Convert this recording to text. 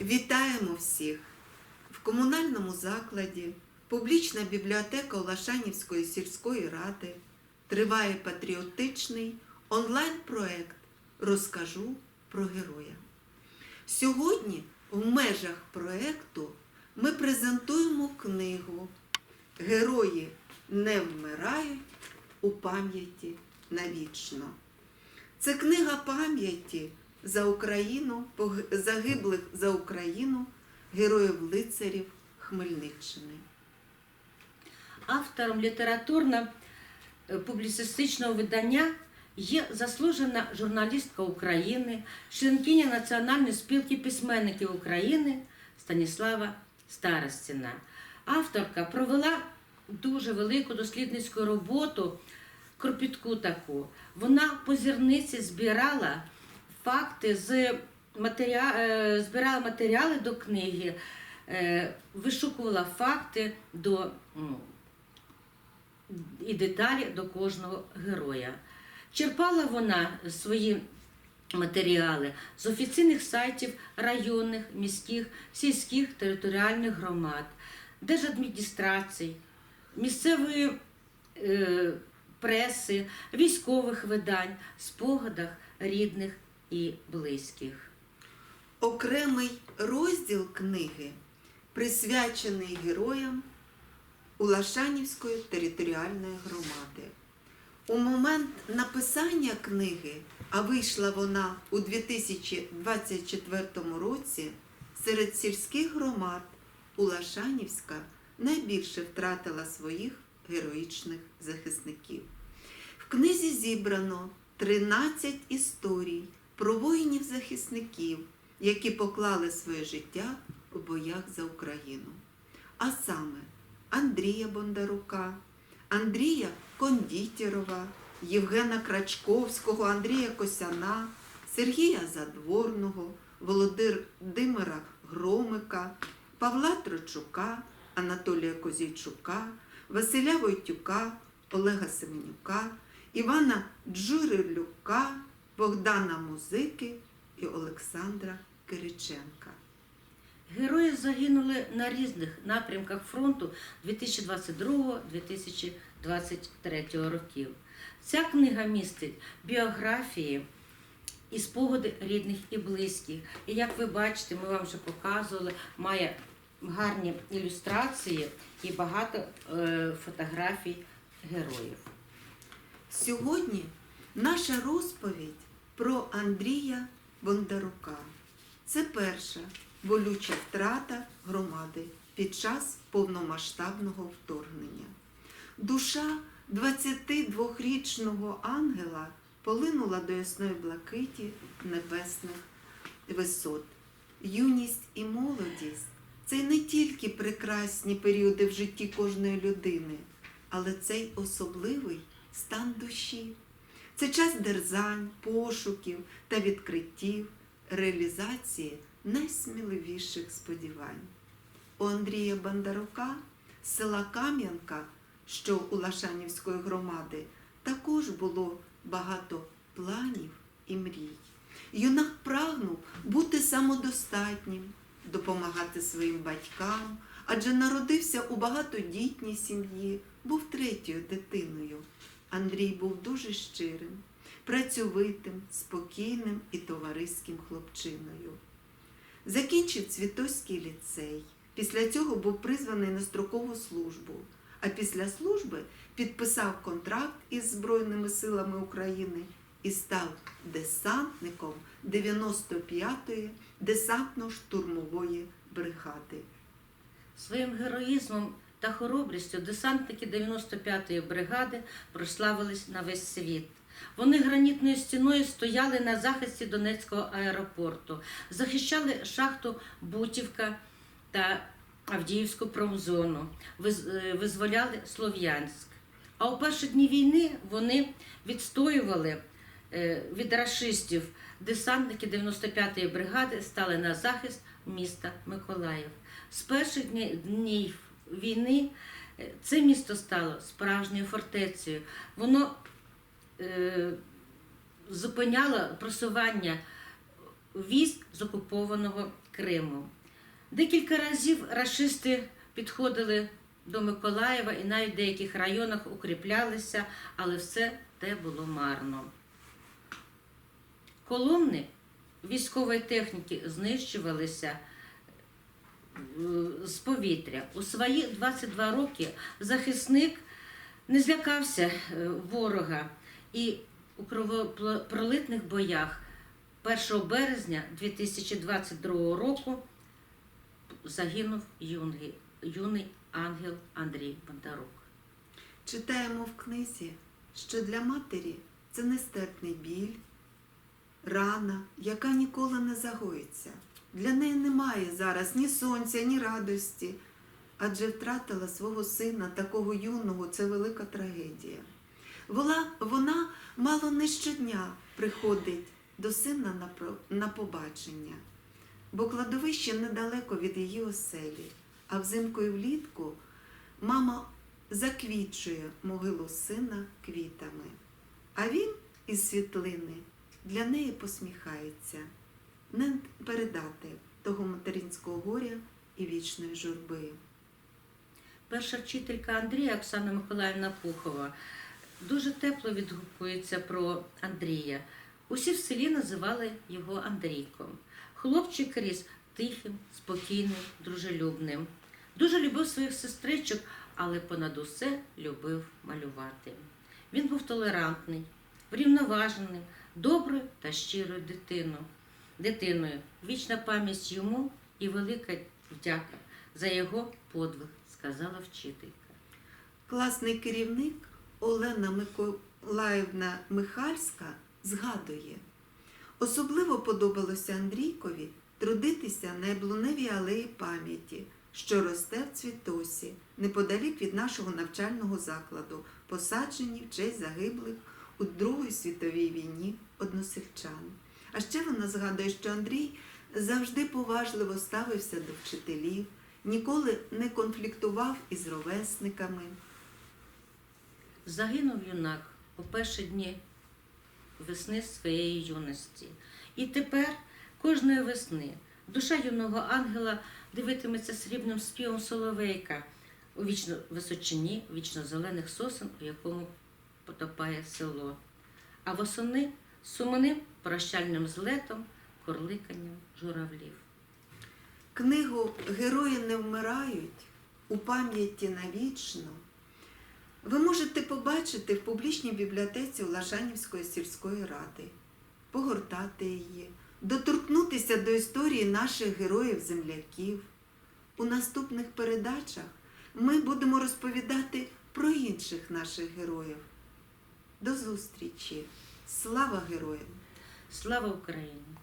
Вітаємо всіх! В комунальному закладі публічна бібліотека Олашанівської сільської ради триває патріотичний онлайн-проект Розкажу про героя. Сьогодні в межах проекту ми презентуємо книгу Герої не вмирають у пам'яті навічно. Це книга пам'яті за Україну, загиблих за Україну героїв лицарів Хмельниччини. Автором літературно-публіцистичного видання є заслужена журналістка України, членкиня Національної спілки письменників України Станіслава Старостіна. Авторка провела дуже велику дослідницьку роботу, кропітку таку. Вона по зірниці збирала факти з матеріа... е, збирала матеріали до книги, е, вишукувала факти до і деталі до кожного героя. Черпала вона свої матеріали з офіційних сайтів районних, міських, сільських територіальних громад, держадміністрацій, місцевої е, преси, військових видань, спогадах рідних і близьких. Окремий розділ книги присвячений героям Улашанівської територіальної громади. У момент написання книги, а вийшла вона у 2024 році, серед сільських громад Улашанівська найбільше втратила своїх героїчних захисників. В книзі зібрано 13 історій про воїнів-захисників, які поклали своє життя у боях за Україну. А саме Андрія Бондарука, Андрія Кондітєрова, Євгена Крачковського, Андрія Косяна, Сергія Задворного, Володимира Громика, Павла Трочука, Анатолія Козійчука, Василя Войтюка, Олега Семенюка, Івана Джурилюка, Богдана Музики і Олександра Кириченка. Герої загинули на різних напрямках фронту 2022-2023 років. Ця книга містить біографії і спогади рідних і близьких. І як ви бачите, ми вам вже показували, має гарні ілюстрації і багато е, фотографій героїв. Сьогодні наша розповідь про Андрія Бондарука. Це перша болюча втрата громади під час повномасштабного вторгнення. Душа 22-річного ангела полинула до ясної блакиті небесних висот. Юність і молодість це не тільки прекрасні періоди в житті кожної людини, але це й особливий стан душі. Це час дерзань, пошуків та відкриттів, реалізації найсміливіших сподівань. У Андрія Бондарука з села Кам'янка, що у Лашанівської громади, також було багато планів і мрій. Юнак прагнув бути самодостатнім, допомагати своїм батькам, адже народився у багатодітній сім'ї, був третьою дитиною. Андрій був дуже щирим, працьовитим, спокійним і товариським хлопчиною. Закінчив Цвітоський ліцей. Після цього був призваний на строкову службу, а після служби підписав контракт із Збройними силами України і став десантником 95-ї десантно-штурмової бригади. Своїм героїзмом та хоробрістю десантники 95-ї бригади прославились на весь світ. Вони гранітною стіною стояли на захисті Донецького аеропорту, захищали шахту Бутівка та Авдіївську промзону, е, визволяли Слов'янськ. А у перші дні війни вони відстоювали е, від рашистів. Десантники 95-ї бригади стали на захист міста Миколаїв. З перших днів війни е, це місто стало справжньою фортецею. Воно е, зупиняло просування військ з окупованого Криму. Декілька разів рашисти підходили до Миколаєва і навіть в деяких районах укріплялися, але все те було марно. Колонни військової техніки знищувалися з повітря. У свої 22 роки захисник не злякався е, ворога і у кровопролитних боях 1 березня 2022 року загинув юний, юний ангел Андрій Бондарук. Читаємо в книзі, що для матері це нестерпний біль, рана, яка ніколи не загоїться. Для неї немає зараз ні сонця, ні радості, адже втратила свого сина, такого юного, це велика трагедія. Вона, вона мало не щодня приходить до сина на, побачення, бо кладовище недалеко від її оселі, а взимку і влітку мама заквічує могилу сина квітами, а він із світлини для неї посміхається. Не передати того материнського горя і вічної журби. Перша вчителька Андрія Оксана Миколаївна Пухова дуже тепло відгукується про Андрія. Усі в селі називали його Андрійком. Хлопчик ріс тихим, спокійним, дружелюбним. Дуже любив своїх сестричок, але понад усе любив малювати. Він був толерантний, врівноваженим, доброю та щирою дитиною. Дитиною вічна пам'ять йому і велика вдяка за його подвиг, сказала вчителька. Класний керівник Олена Миколаївна Михальська згадує, особливо подобалося Андрійкові трудитися на яблуневій алеї пам'яті, що росте в цвітосі, неподалік від нашого навчального закладу, посаджені в честь загиблих у Другій світовій війні односельчан. А ще вона згадує, що Андрій завжди поважливо ставився до вчителів, ніколи не конфліктував із ровесниками. Загинув юнак у перші дні весни своєї юності. І тепер кожної весни душа юного ангела дивитиметься срібним співом соловейка у вічно височині вічно зелених сосен, у якому потопає село. А восени сумним прощальним злетом, корликанням журавлів. Книгу Герої не вмирають у пам'яті навічно. Ви можете побачити в публічній бібліотеці Улашанівської сільської ради, погортати її, доторкнутися до історії наших героїв-земляків. У наступних передачах ми будемо розповідати про інших наших героїв. До зустрічі! Слава героям! Слава Україні!